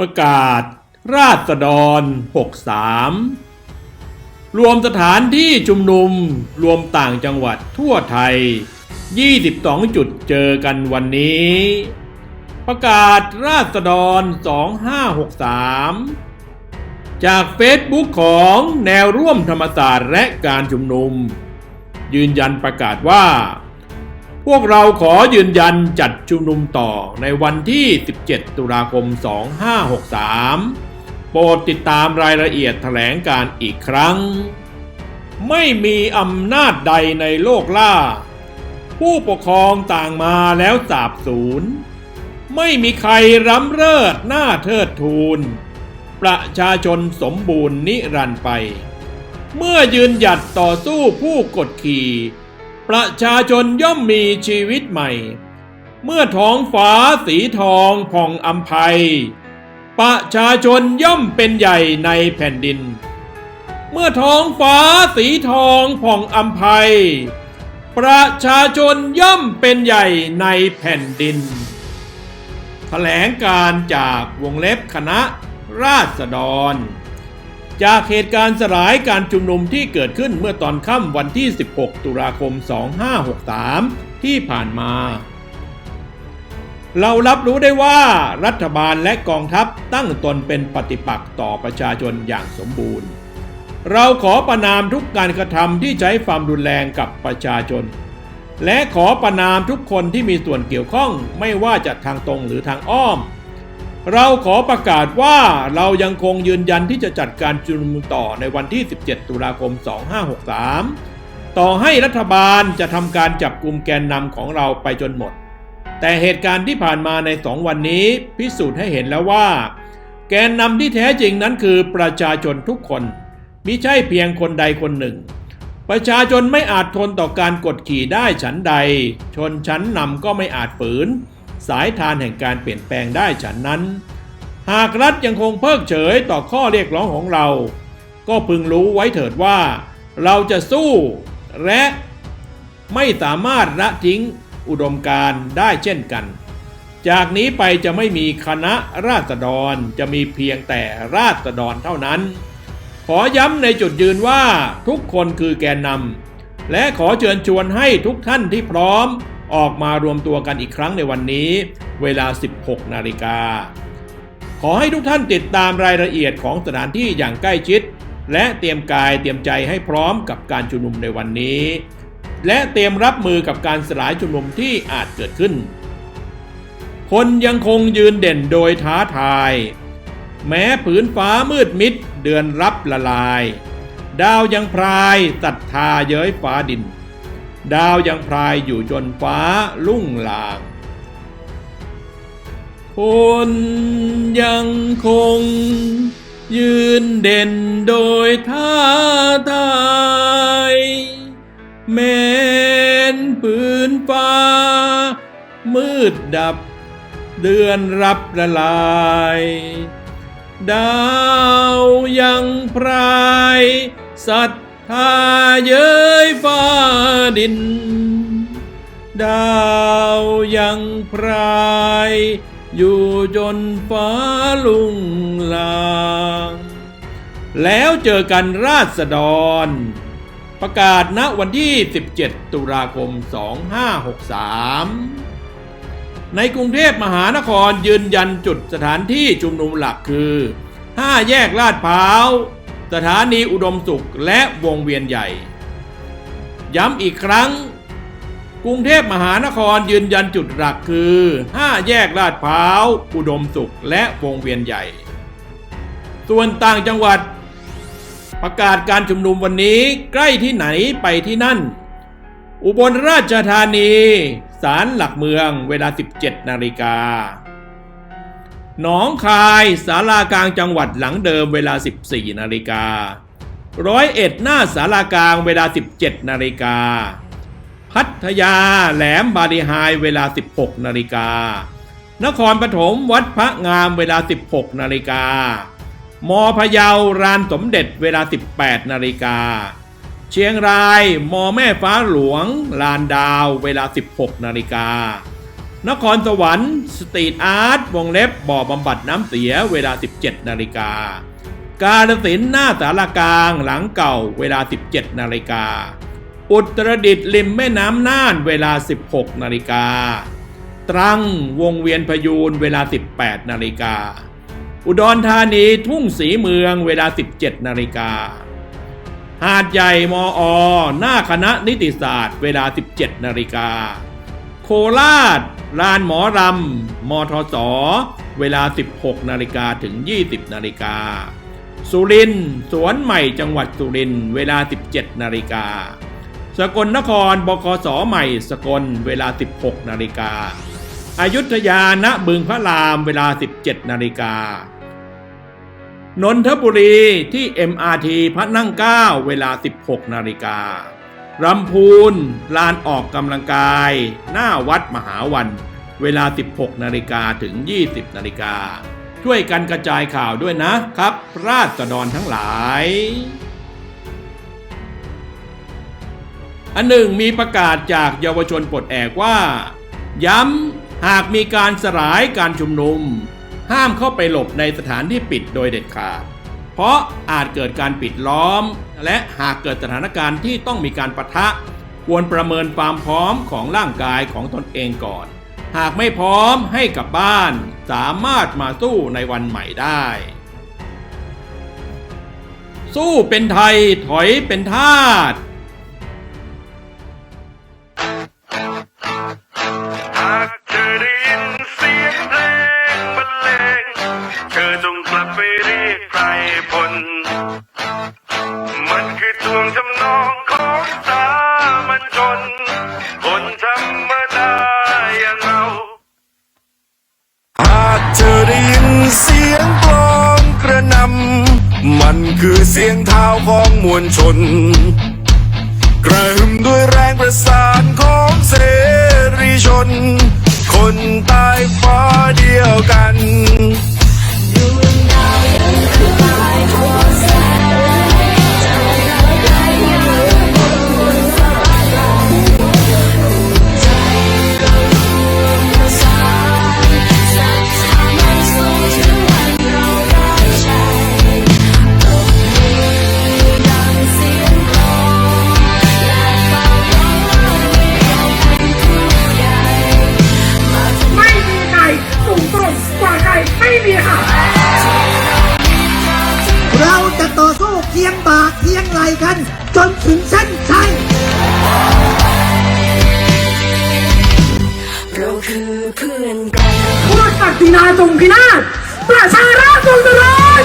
ประกาศ ราษฎร 63 รวมสถานที่ชุมนุมรวมต่างจังหวัดทั่วไทย 22 จุดเจอกันวันนี้ ประกาศราษฎร 2563 จากเฟซบุ๊กของแนวร่วมธรรมศาสตร์และการชุมนุม ยืนยันประกาศว่า วกเราขอยืนยันจัดชุมนุมต่อในวันที่ 17 ตุลาคม 2563 โปรดติดตามรายละเอียดแถลงการอีกครั้ง ไม่มีอำนาจใดในโลกล่า ผู้ปกครองต่างมาแล้วสาบสูญ ไม่มีใครร้ำเริดหน้าเทิดทูน ประชาชนสมบูรณ์นิรันดร์ไป เมื่อยืนหยัดต่อสู้ผู้กดขี่ ประชาชนย่อมมีชีวิตใหม่ เมื่อท้องฟ้าสีทองผ่องอัมภัย ประชาชนย่อมเป็นใหญ่ในแผ่นดิน เมื่อท้องฟ้าสีทองผ่องอัมภัย ประชาชนย่อมเป็นใหญ่ในแผ่นดินแถลงการจากวงเล็บคณะราษฎร จากเหตุการณ์สลายการชุมนุมที่เกิดขึ้นเมื่อตอนค่ำวันที่ 16 ตุลาคม 2563 ที่ผ่านมา เรารับรู้ได้ว่ารัฐบาลและกองทัพตั้งตนเป็นปฏิปักษ์ต่อประชาชนอย่างสมบูรณ์ เราขอประนามทุกการกระทำที่ใช้ความรุนแรงกับประชาชน และขอประนามทุกคนที่มีส่วนเกี่ยวข้องไม่ว่าจะทางตรงหรือทางอ้อม เราขอประกาศว่าเรายังคงยืนยันที่จะจัดการชุมนุมต่อในวันที่ 17 ตุลาคม 2563 ต่อให้รัฐบาลจะทำการจับกลุ่มแกนนำของเราไปจนหมด แต่เหตุการณ์ที่ผ่านมาในสองวันนี้พิสูจน์ให้เห็นแล้วว่า แกนนำที่แท้จริงนั้นคือประชาชนทุกคนมิใช่เพียงคนใดคนหนึ่ง ประชาชนไม่อาจทนต่อการกดขี่ได้ฉันใด ชนชั้นนำก็ไม่อาจฝืน สายทานแห่งการเปลี่ยนแปลงได้ฉันนั้น หากรัฐยังคงเพิกเฉยต่อข้อเรียกร้องของเรา ก็พึงรู้ไว้เถิดว่า เราจะสู้และไม่สามารถละทิ้งอุดมการได้เช่นกัน จากนี้ไปจะไม่มีคณะราษฎรจะมีเพียงแต่ราษฎรเท่านั้น ขอย้ำในจุดยืนว่าทุกคนคือแกนนำและขอเชิญชวนให้ทุกท่านที่พร้อม ออกมารวมตัวกันอีกครั้งในวันนี้ เวลา 16 นาฬิกา ขอให้ทุกท่านติดตามรายละเอียดของสถานที่อย่างใกล้ชิด และเตรียมกายเตรียมใจให้พร้อมกับการชุมนุมในวันนี้ และเตรียมรับมือกับการสลายชุมนุมที่อาจเกิดขึ้น คนยังคงยืนเด่นโดยท้าทาย แม้ผืนฟ้ามืดมิดเดือนรับละลาย ดาวยังพรายศรัทธาเย้ยฟ้าดิน ดาวยังพรายอยู่จนฟ้าลุ่งลาง คนยังคง ยืนเด่นโดยท้าทายแม้นผืนฟ้า มืดดับ เดือนรับละลาย ดาวยังพรายศรั ทธาเย้ยฟ้าดิน ดาวยังพราย อยู่จนฟ้าลุงลางแล้วเจอกันราษฎร ประกาศณวันที่ 17 ตุลาคม 2563 ในกรุงเทพมหานครยืนยันจุดสถานที่ชุมนุมหลักคือ 5 แยกลาดพร้าว สถานีอุดมสุขและวงเวียนใหญ่ ย้ำอีกครั้ง กรุงเทพมหานครยืนยันจุดหลักคือ 5 แยกลาดพร้าว อุดมสุขและวงเวียนใหญ่ ส่วนต่างจังหวัด ประกาศการชุมนุมวันนี้ใกล้ที่ไหนไปที่นั่น อุบลราชธานี ศาลหลักเมืองเวลา 17 นาฬิกา หนองคายศาลากลางจังหวัดหลังเดิมเวลา 14 นาฬิการ้อยเอ็ดหน้าศาลากลางเวลา 17 นาฬิกา พัทยาแหลมบาลีไฮเวลา 16 นาฬิกา นครปฐมวัดพระงามเวลา 16 นาฬิกามอพะเยารานสมเด็จเวลา 18 นาฬิกา เชียงราย มอแม่ฟ้าหลวง ลานดาวเวลา 16 นาฬิกา นครสวรรค์สตรีทอาร์ตวงเล็บบ่อบำบัดน้ำเสียเวลา 17 นาฬิกา กาฬสินหน้าสารกลางหลังเก่าเวลา 17 นาฬิกา อุตรดิตถ์ริมแม่น้ำน่านเวลา 16 นาฬิกา ตรังวงเวียนพยูนเวลา 18 นาฬิกา อุดรธานีทุ่งสีเมืองเวลา 17 นาฬิกา หาดใหญ่มออหน้าคณะนิติศาสตร์ เวลา 17 นาฬิกา โคราช ลานหมอรำมทศ เวลา 16 นาฬิกาถึง 20 นาฬิกา สุรินสวนใหม่จังหวัดสุรินเวลา 17 นาฬิกา สกลนครบกสใหม่ สกลเวลา 16 นาฬิกาอายุทยาณบึงพระรามเวลา 17 นาฬิกานนทบุรีที่ MRT พระนั่งเกล้าเวลา 16 นาฬิกา รำพูนลานออกกำลังกาย หน้าวัดมหาวัน เวลา 16 นาฬิกาถึง 20 นาฬิกา ช่วยกันกระจายข่าวด้วยนะครับ ราษฎรทั้งหลาย อันหนึ่งมีประกาศจากเยาวชนปลดแอกว่า ย้ำหากมีการสลายการชุมนุม ห้ามเข้าไปหลบในสถานที่ปิดโดยเด็ดขาด เพราะอาจเกิดการปิดล้อม และหากเกิดสถานการณ์ที่ต้องมีการปะทะ ควรประเมินความพร้อมของร่างกายของตนเองก่อน หากไม่พร้อมให้กลับบ้าน สามารถมาสู้ในวันใหม่ได้ สู้เป็นไทยถอยเป็นทาส นำ มันคือเสียงเท้าของมวลชน กระหึ่มด้วยแรงประสานของเสรีชน คนใต้ฟ้าเดียวกัน พูดศักดินาจงพินาศประชาราษฎรจงเจริญ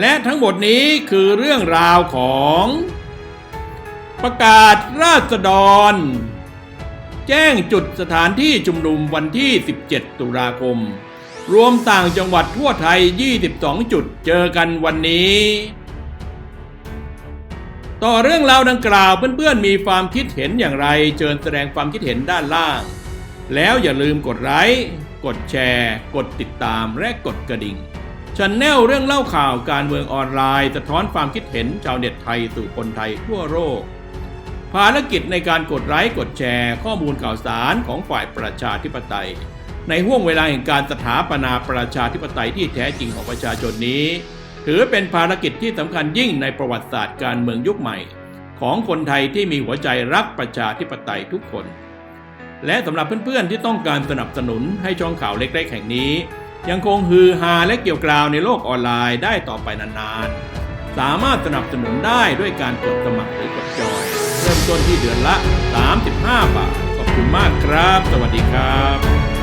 และทั้งหมดนี้คือเรื่องราวของ ประกาศราษฎร แจ้งจุดสถานที่ชุมนุมวันที่ 17 ตุลาคม รวมต่างจังหวัดทั่วไทย 22 จุดเจอกันวันนี้ ต่อเรื่องราวดังกล่าวเพื่อนๆมีความคิดเห็นอย่างไรเชิญแสดงความคิดเห็นด้านล่าง แล้วอย่าลืมกดไลค์กดแชร์ กดติดตามและกดกระดิ่งชันแนลเรื่องเล่าข่าวการเมืองออนไลน์สะท้อนความคิดเห็นชาวเน็ตไทยสู่คนไทยทั่วโลกภารกิจในการกดไลค์กดแชร์ข้อมูลข่าวสารของฝ่ายประชาธิปไตย ในห่วงเวลาแห่งการสถาปนาประชาธิปไตยที่แท้จริงของประชาชนนี้ ถือเป็นภารกิจที่สำคัญยิ่งในประวัติศาสตร์การเมืองยุคใหม่ ของคนไทยที่มีหัวใจรักประชาธิปไตยทุกคน และสำหรับเพื่อนๆที่ต้องการสนับสนุนให้ช่องข่าวเล็กๆ แห่งนี้ ยังคงฮือฮาและเกี่ยวกราวในโลกออนไลน์ได้ต่อไปนานๆ สามารถสนับสนุนได้ด้วยการกดสมัครหรือกดจอยเริ่มต้นที่เดือนละ 35 บาทขอบคุณมากครับ สวัสดีครับ